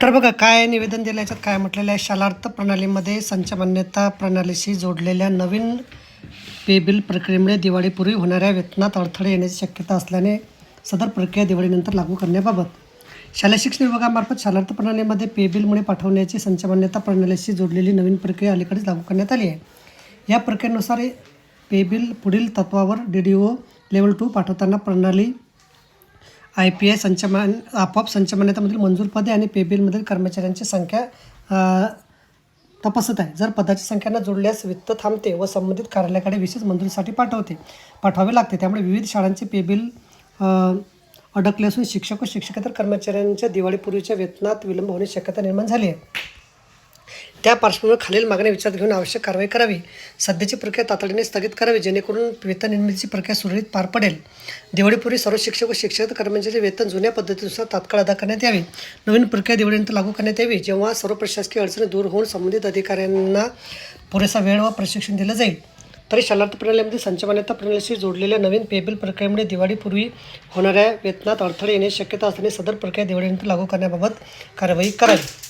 तर बघा काय निवेदन दिलं याच्यात काय म्हटलेलं आहे? शालार्थ प्रणालीमध्ये संच मान्यता प्रणालीशी जोडलेल्या नवीन पे बिल प्रक्रियेमुळे दिवाळीपूर्वी होणाऱ्या वेतनात अडथळे येण्याची शक्यता असल्याने सदर प्रक्रिया दिवाळीनंतर लागू करण्याबाबत शालेय शिक्षण विभागामार्फत शालार्थ प्रणालीमध्ये पे बिलमुळे पाठवण्याची संचमान्यता प्रणालीशी जोडलेली नवीन प्रक्रिया अलीकडेच लागू करण्यात आली आहे. या प्रक्रियेनुसार पे बिल पुढील तत्वावर D D O level two पाठवताना प्रणाली आय पी आय संचमान आपोआप संचमान्यतामधील मंजूर पदे आणि पेबिलमधील कर्मचाऱ्यांची संख्या तपासत आहे. जर पदाची संख्या न जोडल्यास वित्त थांबते व संबंधित कार्यालयाकडे विशेष मंजुरीसाठी पाठवते. पाठवावे लागते. त्यामुळे विविध शाळांचे पेबिल अडकले असून शिक्षक व शिक्षकेतर कर्मचाऱ्यांच्या दिवाळीपूर्वीच्या वेतनात विलंब होण्याची शक्यता निर्माण झाली आहे. त्या पार्श्वभूमीवर खालील मागण्या विचारात घेऊन आवश्यक कारवाई करावी. सध्याची प्रक्रिया तातडीने स्थगित करावी जेणेकरून वेतन निर्मितीची प्रक्रिया सुरळीत पार पडेल. दिवाळीपूर्वी सर्व शिक्षक व शिक्षक कर्मचारी वेतन जुन्या पद्धतीनुसार तात्काळ अदा करण्यात यावे. नवीन प्रक्रिया दिवाळीनंतर लागू करण्यात यावी जेव्हा सर्व प्रशासकीय अडचणी दूर होऊन संबंधित अधिकाऱ्यांना पुरेसा वेळ व प्रशिक्षण दिलं जाईल. तरी शालार्थ प्रणालीमध्ये संचमान्यता प्रणालीशी जोडलेल्या नवीन पेबिल प्रक्रियेमुळे दिवाळीपूर्वी होणाऱ्या वेतनात अडथळे येण्याची शक्यता असल्याने सदर प्रक्रिया दिवाळीनंतर लागू करण्याबाबत कारवाई करावी.